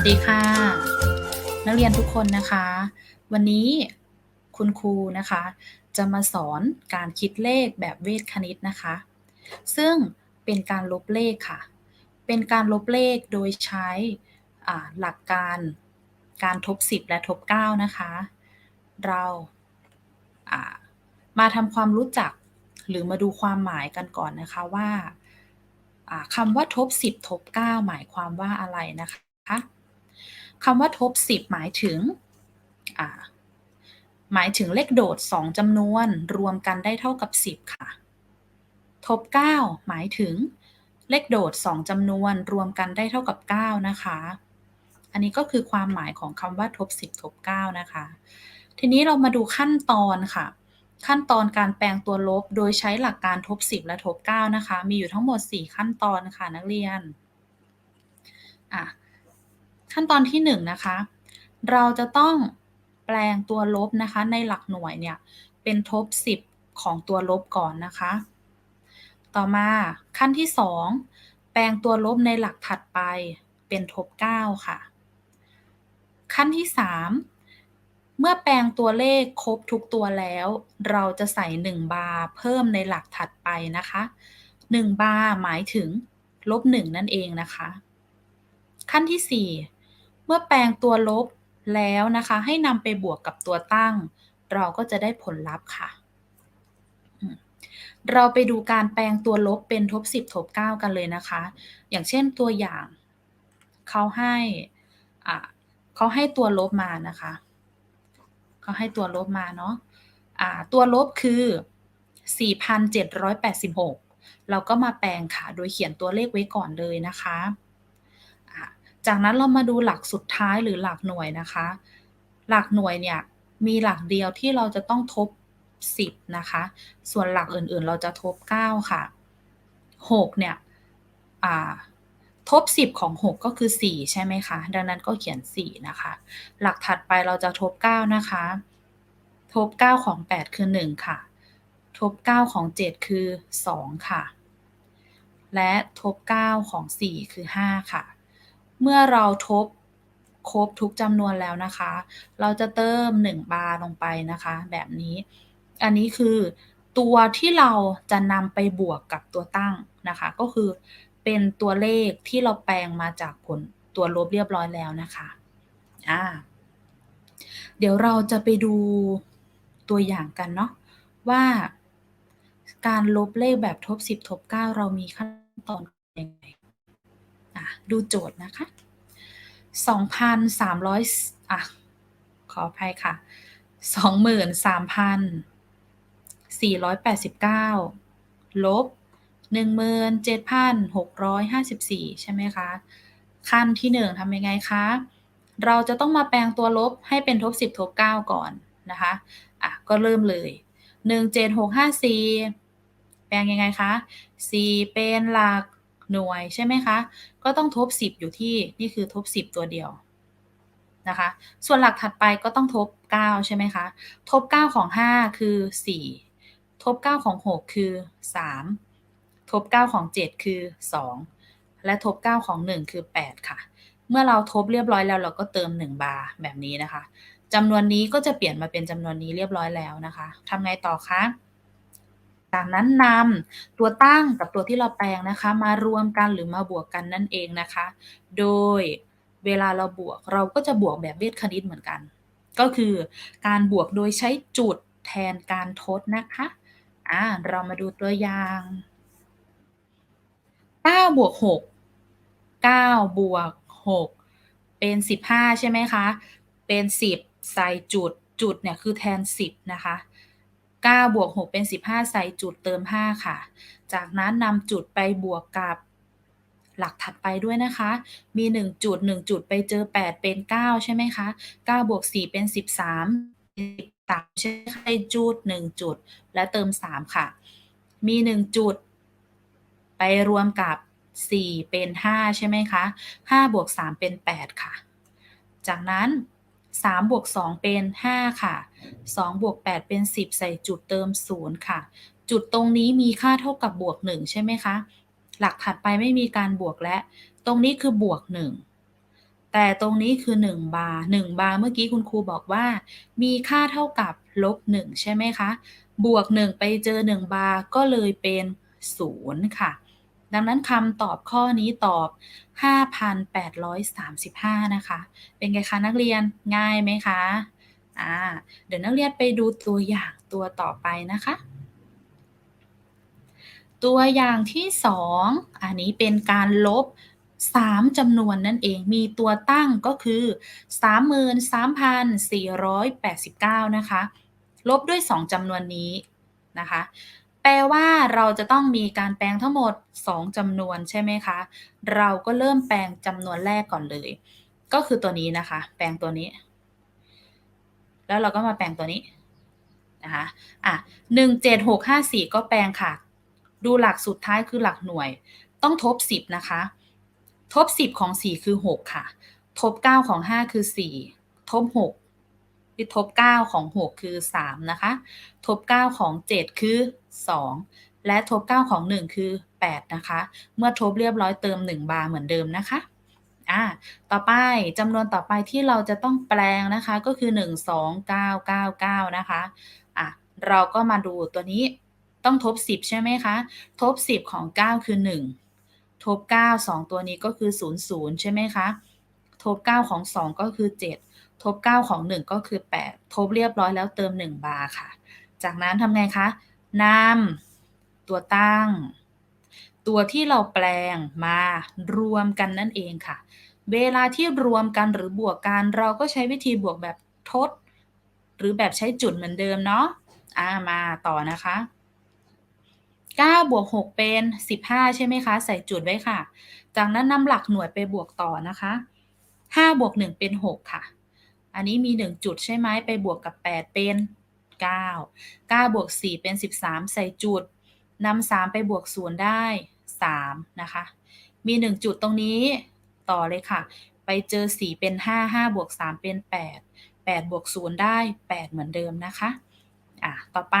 วัสดีค่ะ นักเรียนทุกคนนะคะ วันนี้คุณครูนะคะ จะมาสอนการคิดเลขแบบเวทคณิตนะคะ ซึ่งเป็นการลบเลขค่ะ เป็นการลบเลขโดยใช้หลักการการทบ 10 และทบ 9 นะคะ เรามาทำความรู้จักหรือมาดูความหมายกันก่อนนะคะว่าอ่าคำว่าทบ 10 ทบ 9 หมายความว่าอะไรนะคะ คำว่าทบ 10 หมายถึง หมายถึงเลขโดด 2จำนวน รวมกันได้เท่ากับ 10 ค่ะ ทบ 9 หมายถึงเลขโดด 2จำนวน รวมกันได้เท่ากับ 9 นะคะ อันนี้ก็คือความหมายของคำว่าทบ 10 ทบ 9 นะคะ ทีนี้เรามาดูขั้นตอนค่ะ ขั้นตอนการแปลงตัวลบโดยใช้หลักการทบ 10 และทบ 9 นะคะ มีอยู่ทั้งหมด 4 ขั้นตอนค่ะนักเรียน อะ ขั้นตอนที่1นะคะ เราจะต้องแปลงตัวลบนะคะ ในหลักหน่วยเนี่ย เป็นทบ 10 ของตัวลบก่อนนะคะ ต่อมาขั้นที่ 2 แปลงตัวลบในหลักถัดไปเป็นทบ 9 ค่ะ ขั้นที่ 3 เมื่อแปลงตัวเลขครบทุกตัวแล้ว เราจะใส่ 1 บาร์เพิ่มในหลักถัดไปนะคะ 1 บาร์หมายถึงลบ 1 นั่นเองนะคะ ขั้นที่ 4 เมื่อแปลงตัวลบแล้วนะคะ ให้นำไปบวกกับตัวตั้ง เราก็จะได้ผลลัพธ์ค่ะเราไปดูการแปลงตัวลบเป็นทบ 10 ทบ 9 กันเลยนะคะ อย่างเช่นตัวอย่างเขาให้เขาให้ตัวลบมานะคะเขาให้ตัวลบมาเนาะอ่าตัวลบคือ 4,786 เราก็มาแปลงค่ะ โดยเขียนตัวเลขไว้ก่อนเลยนะคะ จากนั้นเรามาดูหลักสุดท้ายหรือหลักหน่วยนะคะ หลักหน่วยเนี่ยมีหลักเดียวที่เราจะต้องทบ 10 นะคะ ส่วนหลักอื่นๆ เราจะทบ 9 ค่ะ 6 เนี่ยทบ 10 ของ 6 ก็คือ 4 ใช่ไหมคะ ดังนั้นก็เขียน 4 นะคะ หลักถัดไปเราจะทบ 9 นะคะ ทบ 9 ของ 8 คือ 1 ค่ะ ทบ 9 ของ 7 คือ 2 ค่ะ และทบ 9 ของ 4 คือ 5 ค่ะ เมื่อเราทบครบทุกจำนวนแล้วนะคะ เราจะเติม 1 บาร์ลงไปนะคะ แบบนี้ อันนี้คือตัวที่เราจะนำไปบวกกับตัวตั้งนะคะ ก็คือเป็นตัวเลขที่เราแปลงมาจากผลตัวลบเรียบร้อยแล้วนะคะอ่าเดี๋ยวเราจะไปดูตัวอย่างกันเนาะว่าการลบเลขแบบทบ 10 ทบ 9 เรามีขั้นตอนยังไง ดูโจทย์นะคะ 2,300อะ ขออภัยค่ะ 23,489 ลบ 17,654 ใช่ไหมคะ ขั้นที่ 1ทำยังไงคะ เราจะต้องมาแปลงตัวลบให้เป็นทบ 10 ทบ 9 ก่อนนะคะ อะ ก็เริ่มเลย 17654 แปลงยังไงคะ 4 เป็นหลัก หน่วยใช่ไหมคะ ก็ต้องทบ 10 อยู่ที่นี่คือทบ 10 ตัวเดียวนะคะ ส่วนหลักถัดไปก็ต้องทบ 9 ใช่ไหมคะ ทบ 9 ของ 5 คือ 4 ทบ 9 ของ 6 คือ 3 ทบ 9 ของ 7 คือ 2 และทบ 9 ของ 1 คือ 8 ค่ะ เมื่อเราทบเรียบร้อยแล้วเราก็เติม 1 บาร์แบบนี้นะคะจำนวนนี้ก็จะเปลี่ยนมาเป็นจำนวนนี้เรียบร้อยแล้วนะคะทำไงต่อคะ จากนั้นนำตัวตั้งกับตัวที่เราแปลงนะคะ มารวมกันหรือมาบวกกันนั่นเองนะคะ โดยเวลาเราบวกเราก็จะบวกแบบเวทคณิตเหมือนกัน ก็คือการบวกโดยใช้จุดแทนการทดนะคะอ่าเรามาดูตัวอย่าง9บวก6 9บวก6เป็น 15 ใช่ไหมคะ เป็น 10 ใส่จุดจุดเนี่ยคือแทน 10 นะคะ 9 บวก 6 เป็น 15 ใส่จุดเติม 5 ค่ะ จากนั้นนำจุดไปบวกกับหลักถัดไปด้วยนะคะ มี 1 จุด 1 จุดไปเจอ 8 เป็น 9 ใช่ไหมคะ 9 บวก 4 เป็น 13 13ใช่ไหมคะจุด 1 จุด และเติม 3 ค่ะ มี 1 จุด ไปรวมกับ 4 เป็น 5 ใช่ไหมคะ 5 บวก 3 เป็น 8 ค่ะ จากนั้น 3บวก2เป็น 5 ค่ะ2บวก8เป็น 10 ใส่จุดเติม 0 ค่ะ จุดตรงนี้มีค่าเท่ากับบวก 1 ใช่ไหมคะ หลักถัดไปไม่มีการบวกและ ตรงนี้คือบวก 1 แต่ตรงนี้คือ 1 บาร์1บาร์เมื่อกี้คุณครูบอกว่า มีค่าเท่ากับลบ 1 ใช่ไหมคะ บวก 1 ไปเจอ 1 บาร์ก็เลยเป็น 0 ค่ะ ดังนั้นคำตอบข้อนี้ตอบ 5,835 นะคะ เป็นไงคะนักเรียนง่ายไหมคะอ่าเดี๋ยวนักเรียนไปดูตัวอย่างตัวต่อไปนะคะ ตัวอย่างที่ 2 อันนี้เป็นการลบ3จำนวนนั่นเองมีตัวตั้งก็คือ 33,489 นะคะ ลบด้วย 2จำนวนนี้นะคะ ลว่าเราจะต้องมีการแปลงทั้งหมด 2จำนวนใช่ไหมคะ เราก็เริ่มแปลงจำนวนแรกก่อนเลย ก็คือตัวนี้นะคะ แปลงตัวนี้ แล้วเราก็มาแปลงตัวนี้นะคะอะ17654ก็แปลงค่ะ ดูหลักสุดท้ายคือหลักหน่วย ต้องทบ10นะคะ ทบ10ของ4คือ6ค่ะ ทบ9ของ5คือ4ทบ6ที่ทบ9ของ6คือ3นะคะ ทบ9ของ7คือ 2 และทบ 9 ของ 1 คือ 8 นะคะ เมื่อทบเรียบร้อยเติม 1 บาร์เหมือนเดิมนะคะอ่าต่อไปจำนวนต่อไปที่เราจะต้องแปลงนะคะก็คือ 1 2 9 9 9 นะคะอะเราก็มาดูตัวนี้ต้องทบ 10 ใช่ไหมคะ ทบ 10 ของ 9 คือ 1 ทบ 9 2 ตัวนี้ก็คือ 0 0 ใช่ไหมคะ ทบ 9 ของ 2 ก็คือ 7 ทบ 9 ของ 1 ก็คือ 8 ทบเรียบร้อยแล้วเติม 1 บาร์ค่ะ จากนั้นทำไงคะ นำตัวตั้ง ตัวที่เราแปลงมารวมกันนั่นเองค่ะ เวลาที่รวมกันหรือบวกกันเราก็ใช้วิธีบวกแบบทด หรือแบบใช้จุดเหมือนเดิมเนาะอ่ามาต่อนะคะ9บวก6เป็น 15 ใช่ไหมคะ ใส่จุดไว้ค่ะ จากนั้นนำหลักหน่วยไปบวกต่อนะคะ5บวก1เป็น 6 ค่ะ อันนี้มี 1 จุดใช่ไหมไปบวกกับ 8 เป็น 9 9บวก4เป็น 13 ใส่จุดนำ3ไปบวก 0 ได้ 3 นะคะ มี 1 จุดตรงนี้ต่อเลยค่ะ ไปเจอ 4 เป็น 5 5บวก3เป็น 8 8บวก0ได้ 8 เหมือนเดิมนะคะ อะ ต่อไป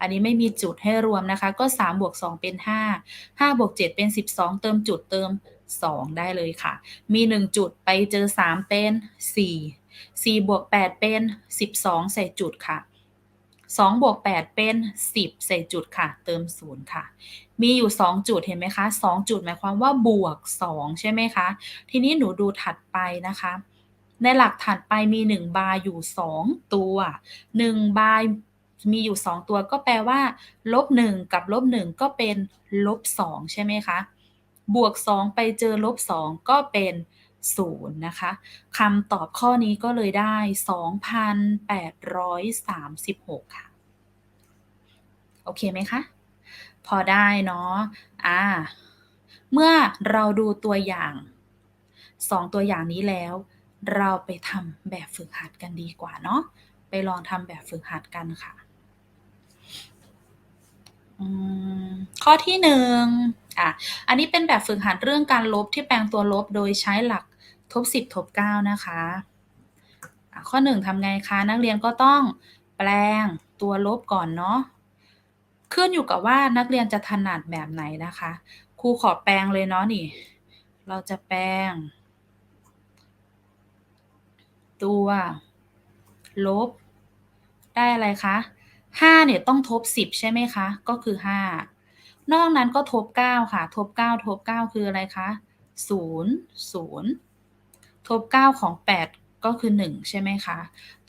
อันนี้ไม่มีจุดให้รวมนะคะ ก็3บวก2เป็น 5 5บวก7เป็น 12 เติมจุดเติม 2 ได้เลยค่ะ มี 1 จุดไปเจอ 3 เป็น 4 4บวก8เป็น 12 ใส่จุดค่ะ 2บวก8เป็น 10 ใส่จุดค่ะ เติม 0 ค่ะ มีอยู่ 2 จุดเห็นไหมคะ 2 จุดหมายความว่าบวก 2 ใช่ไหมคะ ทีนี้หนูดูถัดไปนะคะ ในหลักถัดไปมี 1 บาร์อยู่ 2 ตัว 1 บาร์มีอยู่ 2 ตัวก็แปลว่าลบ1กับลบ1ก็เป็นลบ2ใช่ไหมคะ บวก 2 ไปเจอลบ2ก็เป็น 0นะคะคำตอบข้อนี้ก็เลยได้ 2,836 ค่ะ โอเคไหมคะ พอได้เนาะอ่าเมื่อเราดูตัวอย่าง 2 ตัวอย่างนี้แล้ว เราไปทำแบบฝึกหัดกันดีกว่าเนาะไปลองทำแบบฝึกหัดกันค่ะ ข้อที่หนึ่งอะ อันนี้เป็นแบบฝึกหัดเรื่องการลบที่แปลงตัวลบโดยใช้หลักทบ10ทบ9นะคะะข้อ1ทำไงคะ นักเรียนก็ต้องแปลงตัวลบก่อนเนาะขึ้นอยู่กับว่านักเรียนจะถนัดแบบไหนนะคะ ครูขอแปลงเลยเนาะนี่ เราจะแปลง ตัว ลบ ได้อะไรคะ 5เนี่ยต้องทบ10ใช่ไหมคะ ก็คือ5นอกนั้นก็ทบ9ค่ะ ทบ9ทบ9คืออะไรคะ0 0ทบ9ของ8ก็คือ1ใช่ไหมคะ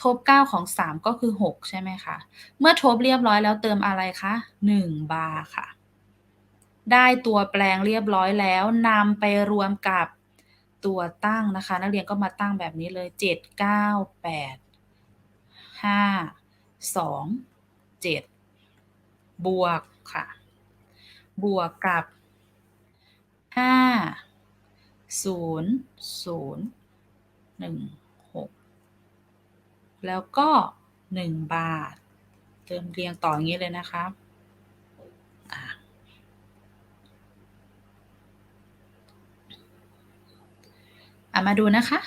ทบ9ของ3ก็คือ6ใช่ไหมคะ เมื่อทบเรียบร้อยแล้วเติมอะไรคะ1บาร์ค่ะ ได้ตัวแปลงเรียบร้อยแล้วนำไปรวมกับตัวตั้งนะคะ นักเรียนก็มาตั้งแบบนี้เลย7 9 8 5 2 7 บวกค่ะ บวกกับ 5 0 0 1 6 แล้วก็ 1 บาท เติมเรียงต่ออย่างนี้เลยนะคะอะมาดูนะคะ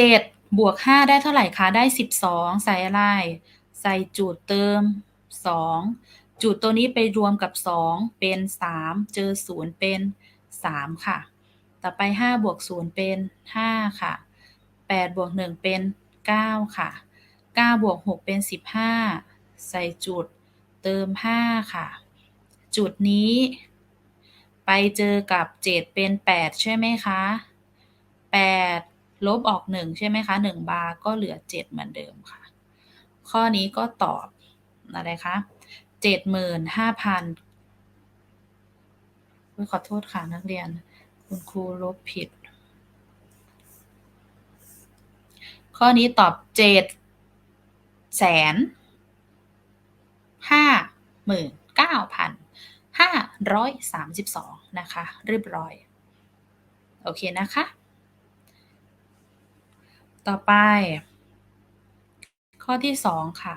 7 บวก 5 ได้เท่าไหร่คะ ได้ 12 ใส่อะไร ใส่จุดเติม 2 จุดตัวนี้ไปรวมกับ 2 เป็น 3 เจอ 0 เป็น 3 ค่ะ ต่อไปห้าบวกศูนย์เป็นห้าค่ะแปดบวกหนึ่งเป็นเก้าค่ะเก้าบวกหกเป็นสิบห้าใส่จุดเติมห้าค่ะ จุดนี้ ไปเจอกับเจ็ดเป็นแปดใช่ไหมคะแปดลบออกหนึ่งใช่ไหมคะหนึ่งบาร์ก็เหลือเจ็ดเหมือนเดิมค่ะ ข้อนี้ก็ตอบ อะไรคะเจ็ดหมื่นห้าพันขอโทษค่ะนักเรียน คุณครูลบผิด ข้อนี้ตอบเจ็ดแสนห้าหมื่นเก้าพันห้าร้อยสามสิบสองนะคะ เรียบร้อย โอเคนะคะ ต่อไป ข้อที่สองค่ะ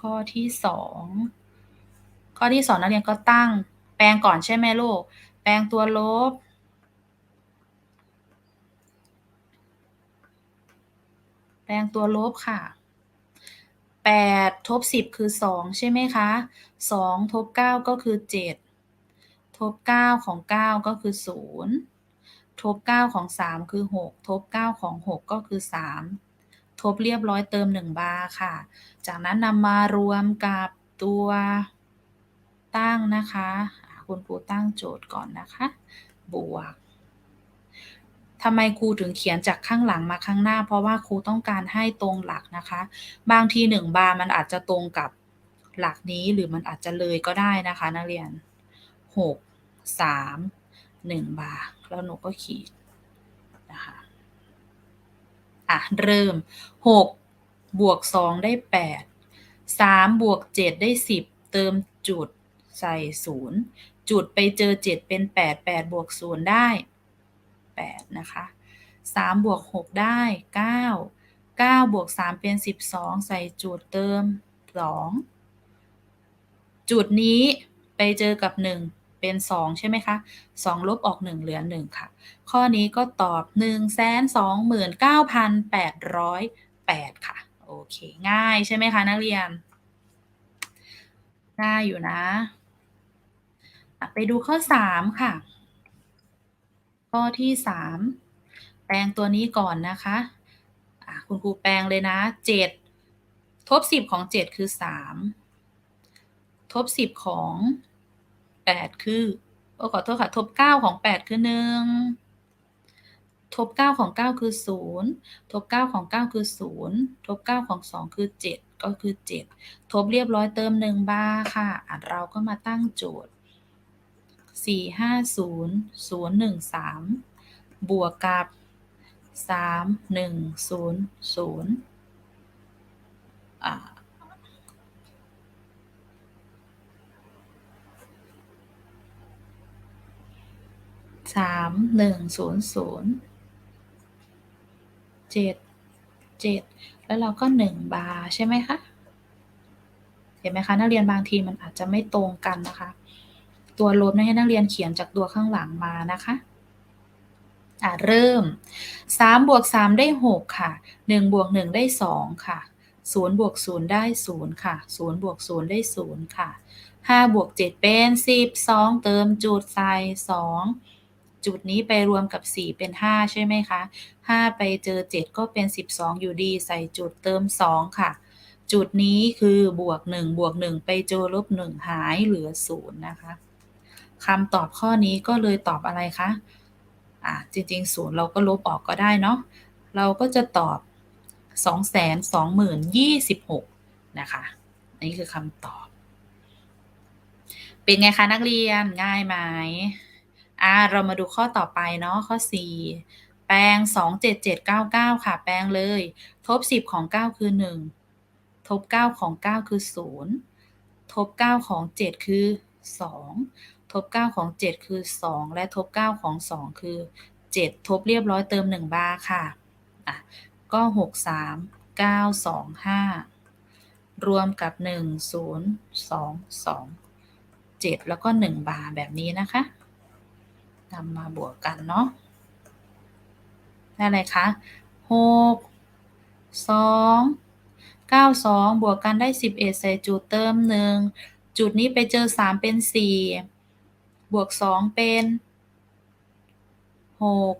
ข้อที่สองข้อที่สองนักเรียนก็ตั้งแปลงก่อนใช่ไหมลูก แปลงตัวลบ แปลงตัวลบค่ะ8ทบ10คือ2ใช่ไหมคะ2ทบ9ก็คือ7ทบ9ของ9ก็คือ0ทบ9ของ3คือ6ทบ9ของ6ก็คือ3 ทบเรียบร้อยเติม 1 บาร์ค่ะ จากนั้นนำมารวมกับตัวตั้งนะคะ คุณครูตั้งโจทย์ก่อนนะคะ บวกทำไมครูถึงเขียนจากข้างหลังมาข้างหน้า เพราะว่าครูต้องการให้ตรงหลักนะคะ บางทีหนึ่งบาร์มันอาจจะตรงกับหลักนี้หรือมันอาจจะเลยก็ได้นะคะ นักเรียนหกสามหนึ่งบาร์แล้วหนูก็ขีดน อะ เริ่มหกบวกสองได้แปดสามบวกเจ็ดได้สิบเติมจุดใส่ศูนย์จุดไปเจอเจ็ดเป็นแปดแปดบวกศูนย์ได้ 8 นะคะ 3 บวก 6 ได้ 9 9 บวก 3 เป็น 12 ใส่จุดเติม 2 จุดนี้ไปเจอกับ 1 เป็น 2 ใช่ไหมคะ2ลบออก 1 เหลือ 1 ค่ะ ข้อนี้ก็ตอบ 129,808 ค่ะ โอเค ง่ายใช่ไหมคะ นักเรียน ง่ายอยู่นะ ไปดูข้อ 3 ค่ะ ข้อที่สามแปลงตัวนี้ก่อนนะคะะคุณครูแปลงเลยนะเจ็ดทบสิบของเจ็ดคือสามทบสิบของ แปดคือโอ้ขอโทษค่ะ ทบเก้าของแปดคือหนึ่งทบเก้าของเก้าคือศูนย์ทบเก้าของเก้าคือศูนย์ทบเก้าของสองคือเจ็ดก็คือเจ็ดทบเรียบร้อยเติมหนึ่งบ้าร์ค่ะอะเราก็มาตั้งโจทย์สี่ห้าศูนย์ศูนย์หนึ่งสามบวกกับสามหนึ่งศูนย์ศูนย์อะศูนย์ศูนย์สามหนึ่งศูนย์ศูนย์เจ็ดเจ็ดแล้วเราก็หนึ่งบาร์ใช่ไหมคะ เห็นไหมคะนักเรียนบางทีมันอาจจะไม่ตรงกันนะคะ ตัวลบให้นักเรียนเขียนจากตัวข้างหลังมานะคะอ่าเริ่ม3บวก3ได้ 6 ค่ะ1บวก1ได้ 2 ค่ะ0บวก0ได้ 0 ค่ะ0บวก0ได้ 0 ค่ะ5บวก7เป็น12เติมจุดใส่2 จุดนี้ไปรวมกับ 4 เป็น 5 ใช่ไหมคะ 5 ไปเจอ 7 ก็เป็น 12 อยู่ดีใส่จุดเติม 2 ค่ะ จุดนี้คือบวก 1 บวก 1 ไปเจอลบ 1 หายเหลือ 0 นะคะคำตอบข้อนี้ก็เลยตอบอะไรคะอ่าจริงๆศูนย์เราก็ลบออกก็ได้เนาะเราก็จะตอบ 2 2 0 2 6 นะคะนนี้คือคำตอบ เป็นไงคะนักเรียนง่ายไหม อ่าเรามาดูข้อต่อไปเนาะข้อ 4 แปลง 2 7 7 9 9 ค่ะ แปลงเลย ทบ 10 ของ 9 คือ 1 ทบ 9 ของ 9 คือ 0 ทบ 9 ของ 7 คือ 2 ทบ 9 ของ 7 คือ 2 และทบ 9 ของ 2 คือ 7 ทบเรียบร้อยเติม 1 บาร์ค่ะอะ ก็ 6 3 9 2 5 รวมกับ 1 0 2 2 7 แล้วก็ 1 บาร์แบบนี้นะคะ นำมาบวกกันเนาะได้อะไรคะ6 2 9 2บวกกันได้11ใส่จุดเติม1จุดนี้ไปเจอ3เป็น4บวก2เป็นหก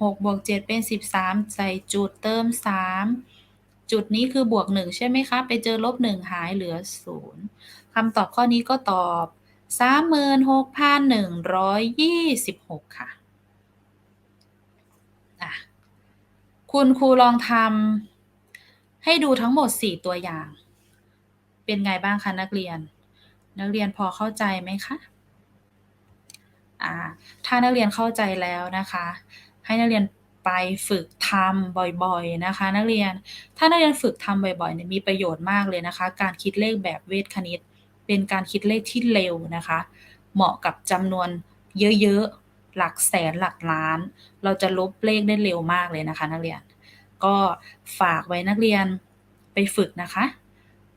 หกบวกเจ็ดเป็นสิบสามใส่จุดเติมสามจุดนี้คือบวกหนึ่งใช่ไหมคะ ไปเจอลบหนึ่งหายเหลือศูนย์คำตอบข้อนี้ก็ตอบ สามหมื่นหกพันหนึ่งร้อยยี่สิบหกค่ะอะคุณครูลองทำให้ดูทั้งหมด 4 ตัวอย่าง เป็นไงบ้างคะนักเรียน นักเรียนพอเข้าใจไหมคะอ่าถ้านักเรียนเข้าใจแล้วนะคะ ให้นักเรียนไปฝึกทำบ่อยๆนะคะ นักเรียนถ้านักเรียนฝึกทำบ่อยๆเนี่ยมีประโยชน์มากเลยนะคะ การคิดเลขแบบเวทคณิต เป็นการคิดเลขที่เร็วนะคะ เหมาะกับจำนวนเยอะๆ หลักแสนหลักล้าน เราจะลบเลขได้เร็วมากเลยนะคะ นักเรียน ก็ฝากไว้นักเรียนไปฝึกนะคะ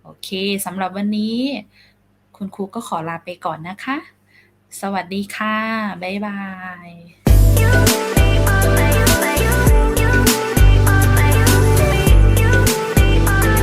โอเคสำหรับวันนี้ คุณครูก็ขอลาไปก่อนนะคะ สวัสดีค่ะ บ๊ายบาย